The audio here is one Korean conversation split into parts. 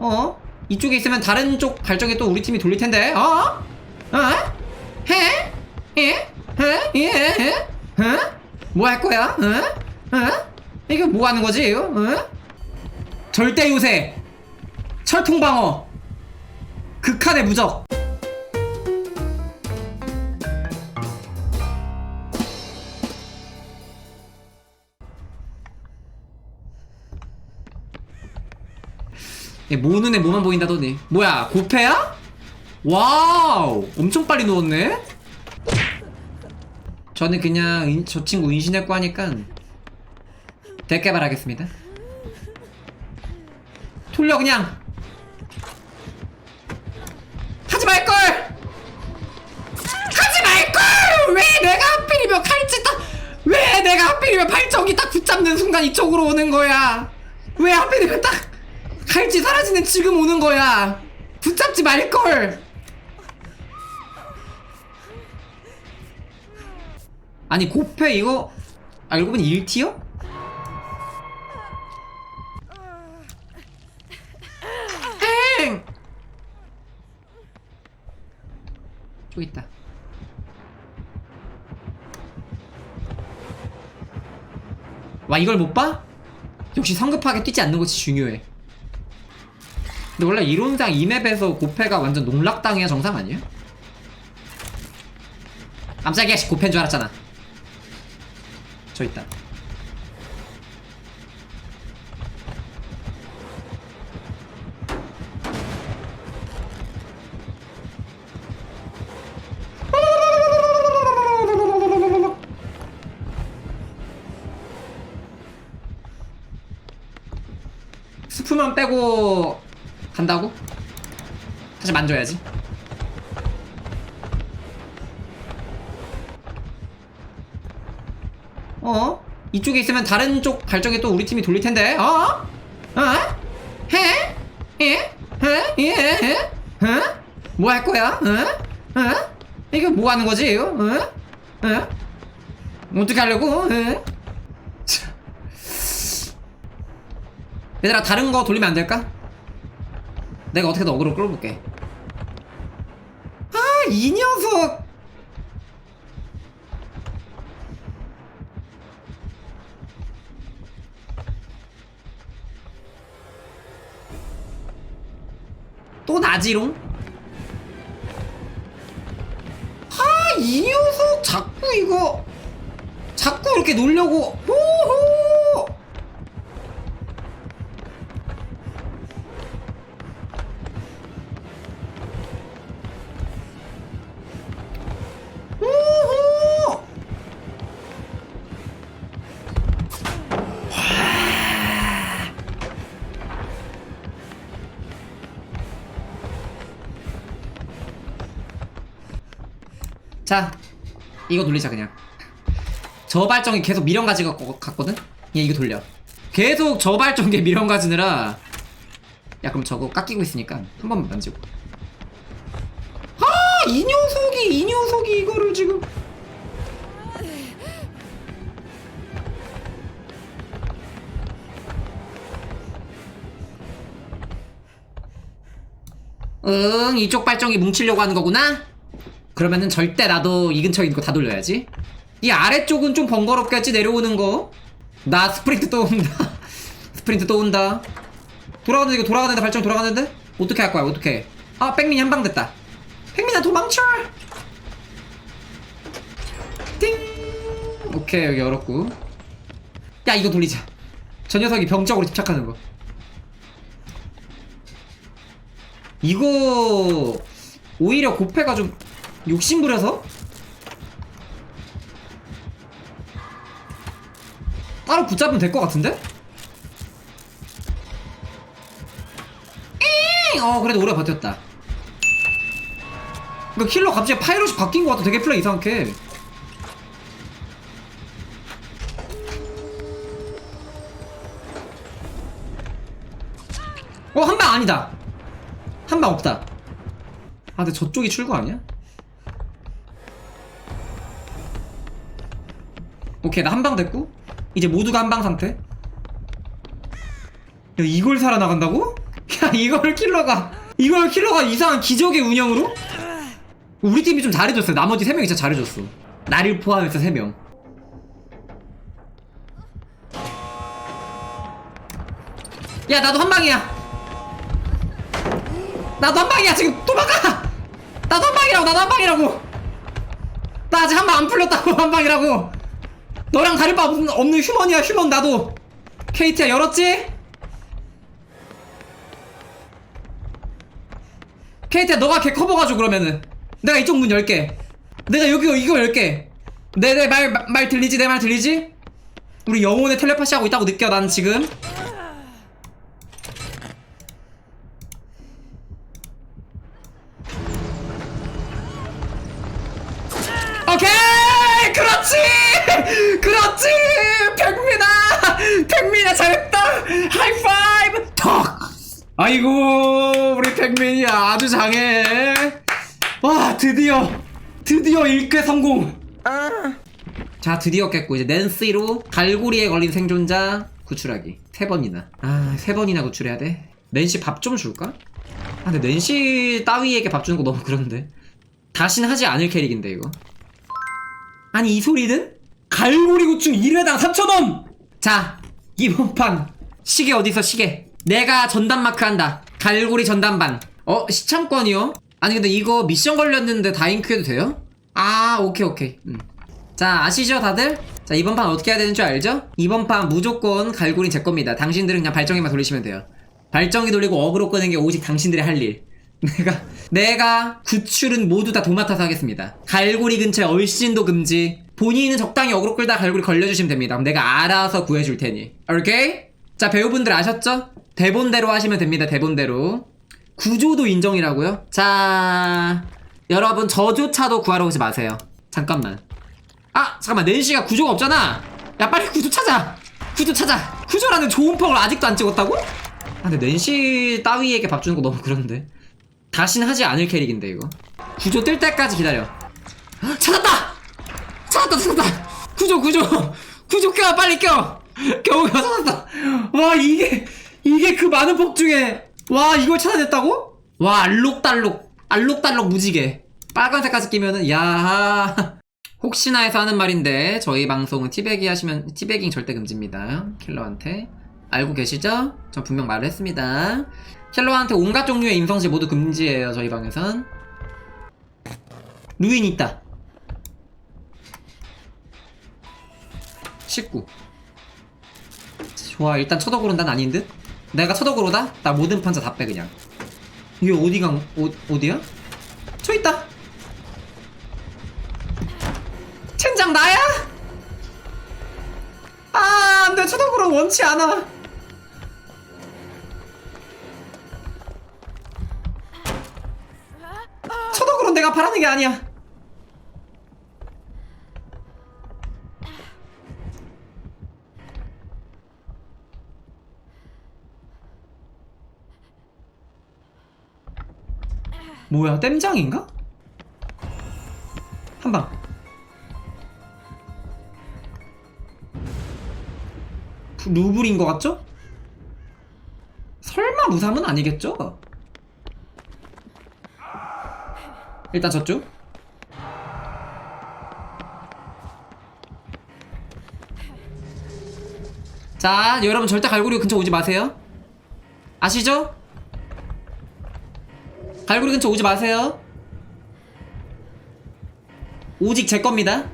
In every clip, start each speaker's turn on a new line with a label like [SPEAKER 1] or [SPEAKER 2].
[SPEAKER 1] 어? 이쪽에 있으면 다른 쪽 발정에 또 우리 팀이 돌릴 텐데. 어? 어? 해? 예? 해? 예? 해? 어? 뭐할 거야? 어? 어? 이거 뭐 하는 거지? 이거? 어? 절대 요새 철통 방어 극한의 무적. 모는 애 뭐만 보인다더니. 뭐야 고패야? 와우 엄청 빨리 누웠네? 저는 그냥 인- 저 친구 인신했고 하니까 대개발 하겠습니다. 돌려 그냥! 하지 말걸! 하지 말걸! 왜 내가 하필이면 칼치 딱왜 내가 하필이면 발정이 딱 붙잡는 순간 이쪽으로 오는 거야? 왜 하필이면 딱 칼치 사라지는 지금 오는 거야 붙잡지 말걸 아니 고패 이거 알고 보니 1티어? 엥! 저기 있다 와 이걸 못 봐? 역시 성급하게 뛰지 않는 것이 중요해 근데 원래 이론상 이 맵에서 고패가 완전 농락당해야 정상 아니에요? 깜짝이야 씨, 고패인 줄 알았잖아 저 있다 스프만 빼고? 사실 만져야지 어? 이쪽에 있으면 다른 쪽 발정에 또 우리 팀이 돌릴 텐데 어? 어? 해? 예? 해? 예? 해? 어? 뭐 할 거야? 어? 어? 이거 뭐 하는 거지? 이거? 어? 어? 어떻게 하려고? 어? 참. 얘들아 다른 거 돌리면 안 될까? 내가 어떻게든 어그로 끌어볼게. 아 이 녀석! 또 나지롱? 아, 이 녀석 자꾸 이거 자꾸 이렇게 놀려고. 호호 자 이거 돌리자 그냥. 저 발정이 계속 미련 가지고 갔거든? 얘 이거 돌려. 계속 저 발정에 미련 가지느라. 야 그럼 저거 깎이고 있으니까 한 번만 만지고. 아이 녀석이 이 녀석이 이거를 지금. 응 이쪽 발정이 뭉치려고 하는 거구나? 그러면은 절대 나도 이 근처에 있는 거 다 돌려야지. 이 아래쪽은 좀 번거롭겠지 내려오는 거 나 스프린트 또 온다. 스프린트 또 온다. 돌아가는데 이거 돌아가는데 발정 돌아가는데? 어떻게 할 거야 어떻게? 아 백민 이 한방 됐다. 백민아 도망쳐! 띵! 오케이 여기 열었고. 야 이거 돌리자. 저 녀석이 병적으로 집착하는 거. 이거 오히려 고패가 좀 욕심 부려서? 따로 붙잡으면 될 것 같은데? 어 그래도 오래 버텼다. 이거 킬러 갑자기 파이럿이 바뀐 것 같아. 되게 플레이 이상하게. 어 한 방 아니다. 한 방 없다. 아 근데 저쪽이 출구 아니야? 오케이 나 한 방 됐고 이제 모두가 한 방 상태. 야 이걸 살아나간다고? 야 이거를 킬러가 이걸 킬러가 이상한 기적의 운영으로? 우리 팀이 좀 잘해줬어요. 나머지 3명이 진짜 잘해줬어. 나를 포함해서 3명. 야 나도 한 방이야. 나도 한 방이야. 지금 도망가! 나도 한 방이라고 나도 한 방이라고! 나 아직 한 방 안 풀렸다고 한 방이라고 너랑 다를 바 없는, 없는 휴먼이야 휴먼. 나도 KT야 열었지? KT야 너가 걔 커버가줘 그러면은. 내가 이쪽 문 열게. 내가 여기 이거 열게. 내 내 말 말 들리지? 내 말 들리지? 우리 영혼의 텔레파시 하고 있다고 느껴 난 지금. 오케이 그렇지? 백민아 백민아 잘했다! 하이파이브! 턱! 아이고 우리 백민이 아주 장해. 와 드디어 드디어 1회 성공. 자 드디어 깼고 이제 낸시로 갈고리에 걸린 생존자 구출하기. 세 번이나. 아세 번이나 구출해야 돼? 낸시 밥 좀 줄까? 아 근데 낸시 따위에게 밥 주는 거 너무 그런데. 다신 하지 않을 캐릭인데 이거. 아니 이 소리는? 갈고리 구충 1회당 3,000원! 자 이번 판 시계 어디서 시계 내가 전담 마크 한다 갈고리 전담반 어 시참권이요? 아니 근데 이거 미션 걸렸는데 다인큐 해도 돼요? 아 오케이 오케이 음. 자 아시죠 다들? 자 이번 판 어떻게 해야 되는 줄 알죠? 이번 판 무조건 갈고리 제 겁니다 당신들은 그냥 발정기만 돌리시면 돼요 발정기 돌리고 어그로 끄는 게 오직 당신들의 할 일 내가 내가 구출은 모두 다 도맡아서 하겠습니다. 갈고리 근처에 얼씬도 금지. 본인은 적당히 어그로 끌다 갈고리 걸려주시면 됩니다. 그럼 내가 알아서 구해줄 테니. 오케이? 자 배우분들 아셨죠? 대본대로 하시면 됩니다. 대본대로. 구조도 인정이라고요? 자 여러분 저조차도 구하러 오지 마세요. 잠깐만. 아 잠깐만 낸시가 구조가 없잖아. 야 빨리 구조 찾아. 구조 찾아. 구조라는 좋은 펑을 아직도 안 찍었다고? 아 근데 낸시 따위에게 밥 주는 거 너무 그런데. 다신 하지 않을 캐릭인데 이거 구조 뜰 때까지 기다려 헉, 찾았다! 찾았다 찾았다. 구조 구조. 구조 껴 빨리 껴. 겨우 겨 찾았다. 와 이게 이게 그 많은 폭 중에. 와 이걸 찾아냈다고? 와 알록달록 알록달록 무지개. 빨간색까지 끼면은 야. 혹시나 해서 하는 말인데 저희 방송은 티베기 하시면 티베깅 절대 금지입니다. 킬러한테. 알고 계시죠? 전 분명 말을 했습니다. 킬러한테 온갖 종류의 임성질 모두 금지예요 저희 방에선. 루인 있다 19 좋아 일단 쳐덕으로는 난 아닌 듯 내가 쳐덕으로다? 나 모든 판자 다 빼 그냥 이게 어디가 어, 어디야? 저 있다 첸장 나야? 아 안돼 쳐덕으로 원치 않아 쳐덕으로 내가 바라는 게 아니야. 뭐야, 땜장인가? 한 방. 루블인 것 같죠? 설마 무삼은 아니겠죠? 일단 저쪽 자 여러분 절대 갈고리 근처 오지 마세요 아시죠? 갈고리 근처 오지 마세요 오직 제 겁니다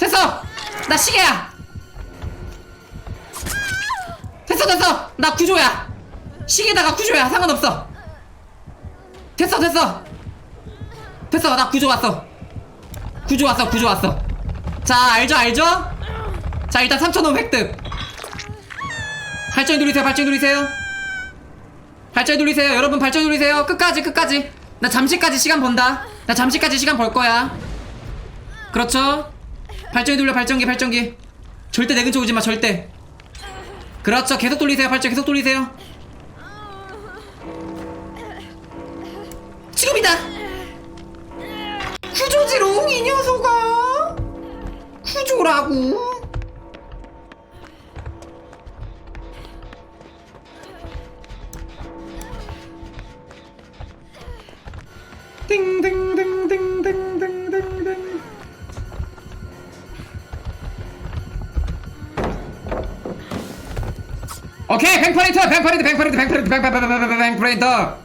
[SPEAKER 1] 됐어! 나 시계야! 나 구조야! 시계다가 구조야. 상관없어! 됐어 됐어! 됐어 나 구조 왔어. 구조 왔어 구조 왔어. 자 알죠 알죠? 자 일단 3,000원 획득 발전기 돌리세요 발전기 돌리세요. 발전기 돌리세요. 여러분 발전기 돌리세요. 끝까지 끝까지. 나 잠시까지 시간 번다. 나 잠시까지 시간 벌 거야. 그렇죠? 발전기 돌려 발전기 발전기. 절대 내 근처 오지 마 절대 그렇죠. 계속 돌리세요. 팔자 계속 돌리세요. 지금이다. 구조지롱 이 녀석아. 구조라고. 띵띵. 오케이 뱅퍼레이터 뱅퍼레이터 뱅퍼레이터 뱅퍼레이터 뱅퍼레이터 뱅퍼레이터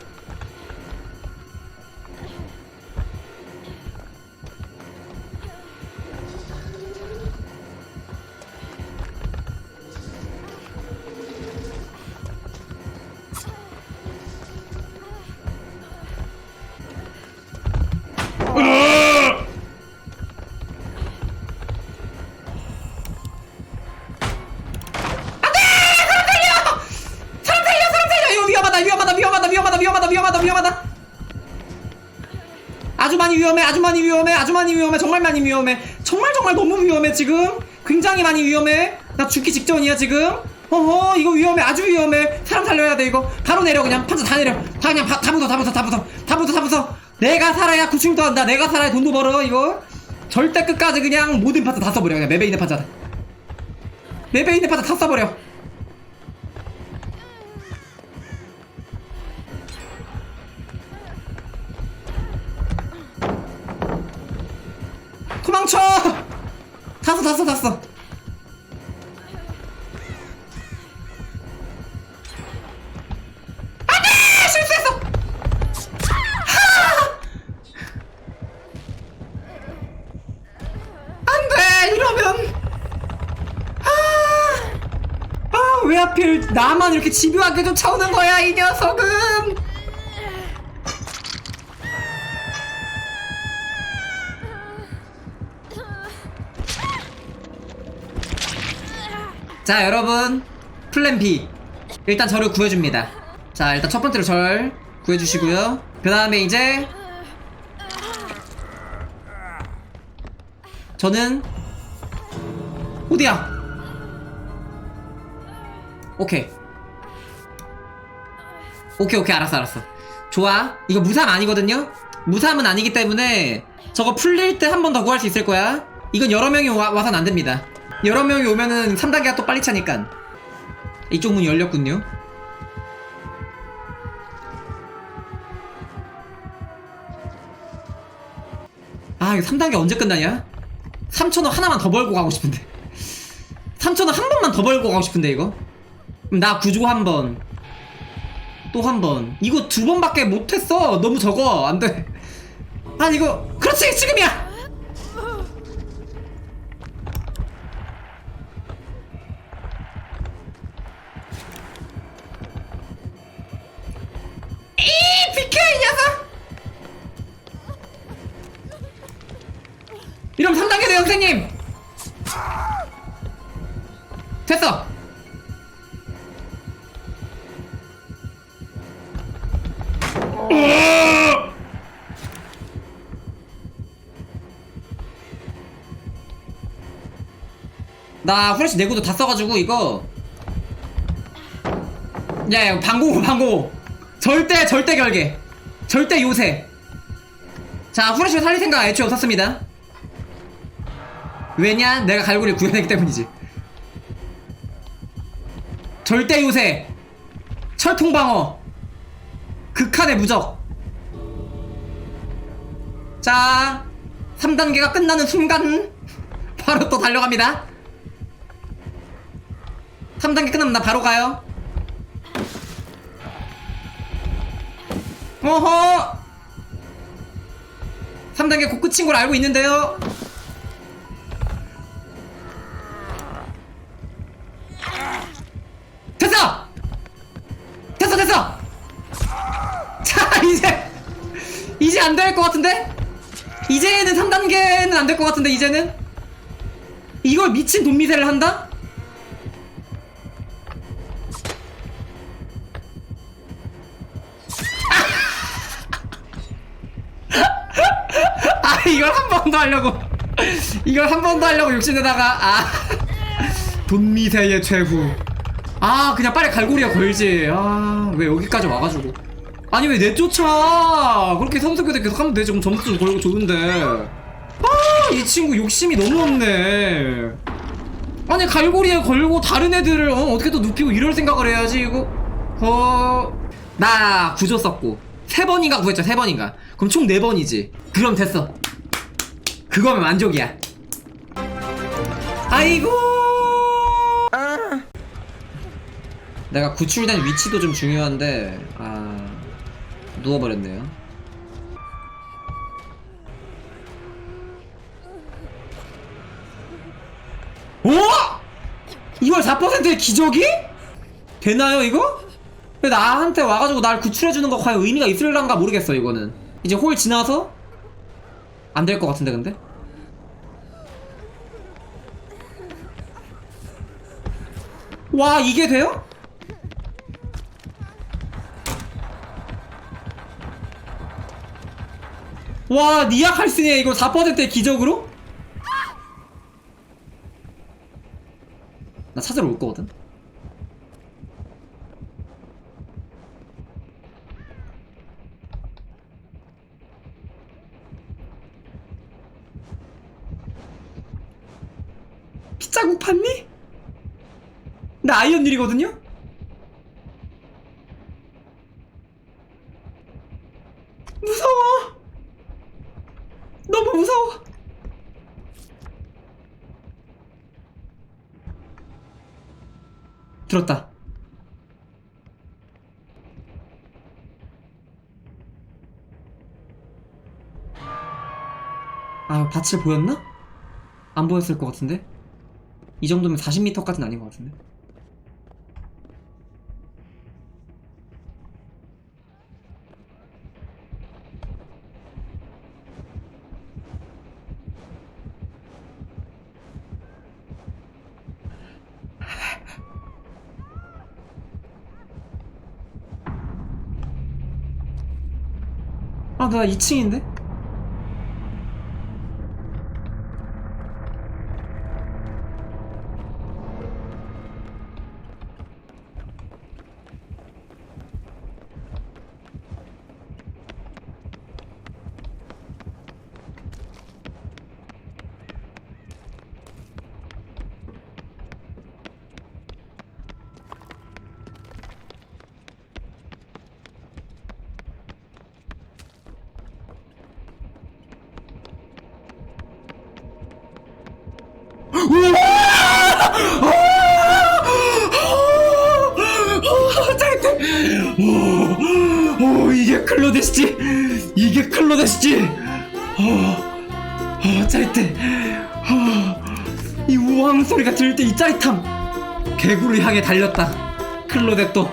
[SPEAKER 1] 많이 위험해 아주 많이 위험해 아주 많이 위험해 정말 많이 위험해. 정말 정말 너무 위험해 지금. 굉장히 많이 위험해. 나 죽기 직전이야 지금. 어허 이거 위험해 아주 위험해. 사람 살려야 돼 이거. 바로 내려 그냥. 판자 다 내려. 다 그냥 다, 다 부숴 다 부숴 다 부숴 다 부숴 다 부숴 내가 살아야 구충도 한다. 내가 살아야 돈도 벌어 이거. 절대 끝까지 그냥 모든 파트 다 써버려. 그냥 맵에 있는 다 맵에 있는 파트 다 써버려 도망쳐! 탔어 탔어 탔어. 나만 이렇게 집요하게 쫓아오는 거야 이 녀석은 자 여러분. 플랜 B. 일단 저를 구해줍니다. 자 일단 첫 번째로 절 구해주시고요. 그 다음에 이제 저는 어디야. 오케이. 오케이 오케이. 알았어 알았어. 좋아. 이거 무삼 아니거든요? 무삼은 아니기 때문에 저거 풀릴 때 한 번 더 구할 수 있을 거야. 이건 여러 명이 와, 와선 안 됩니다 여러 명이 오면은 3단계가 또 빨리 차니까. 이쪽 문이 열렸군요. 아 이거 3단계 언제 끝나냐? 3천원 하나만 더 벌고 가고 싶은데. 3천원 한 번만 더 벌고 가고 싶은데 이거? 나 구조 한번. 또 한 번. 이거 두 번밖에 못했어. 너무 적어. 안돼. 아니 이거 그렇지 지금이야 비켜 이 녀석! 이러면 3단계 돼요 선생님! 됐어! 나 후레쉬 내구도 다 써가지고 이거. 야야 방공호 방공호 절대 절대 결계. 절대 요새. 자 후레쉬 살릴 생각 애초에 없었습니다. 왜냐? 내가 갈고리를 구해내기 때문이지. 절대 요새. 철통방어. 극한의 무적. 자 3단계가 끝나는 순간 바로 또 달려갑니다. 3단계 끝나면 나 바로 가요 어허 3단계 곧 끝인 걸 알고 있는데요 됐어! 됐어 됐어! 자 이제 이제 안 될 것 같은데? 이제는 3단계는 안 될 것 같은데 이제는? 이걸 미친 돈미세를 한다? 이걸 한 번 더 하려고 욕심내다가 아. 돈미세의 최후. 아 그냥 빨리 갈고리에 걸지. 아 왜 여기까지 와가지고. 아니 왜 내쫓아? 그렇게 섬세하게 계속 하면 되지. 그럼 점수 좀 걸고 좋은데. 아 이 친구 욕심이 너무 없네. 아니 갈고리에 걸고 다른 애들을 어, 어떻게 또 눕히고 이럴 생각을 해야지 이거? 어나 구조 썼고. 세 번인가 구했죠 세 번인가. 그럼 총 네 번이지. 그럼 됐어. 그거면 만족이야 아이고 내가 구출된 위치도 좀 중요한데 아 누워버렸네요 오! 2월 4%의 기적이? 되나요 이거? 왜 나한테 와가지고 날 구출해주는 거 과연 의미가 있을란가 모르겠어 이거는 이제 홀 지나서 안 될 것 같은데 근데? 와 이게 돼요? 와 니아 칼슨이야 이거 4%의 기적으로? 나 찾으러 올 거거든 피자국 팠니? 나 아이언 일이거든요? 무서워. 너무 무서워. 들었다. 아 밭을 보였나? 안 보였을 것 같은데? 이 정도면 40m까지는 아닌 것 같은데 아 나 2층인데? 오, 짜릿해. 오, 오, 이게 클로데시지. 이게 클로데시지. 오, 오, 짜릿해. 오, 이 우왕 소리가 들릴 때 이 짜릿함. 개구를 향해 달렸다. 클로데 또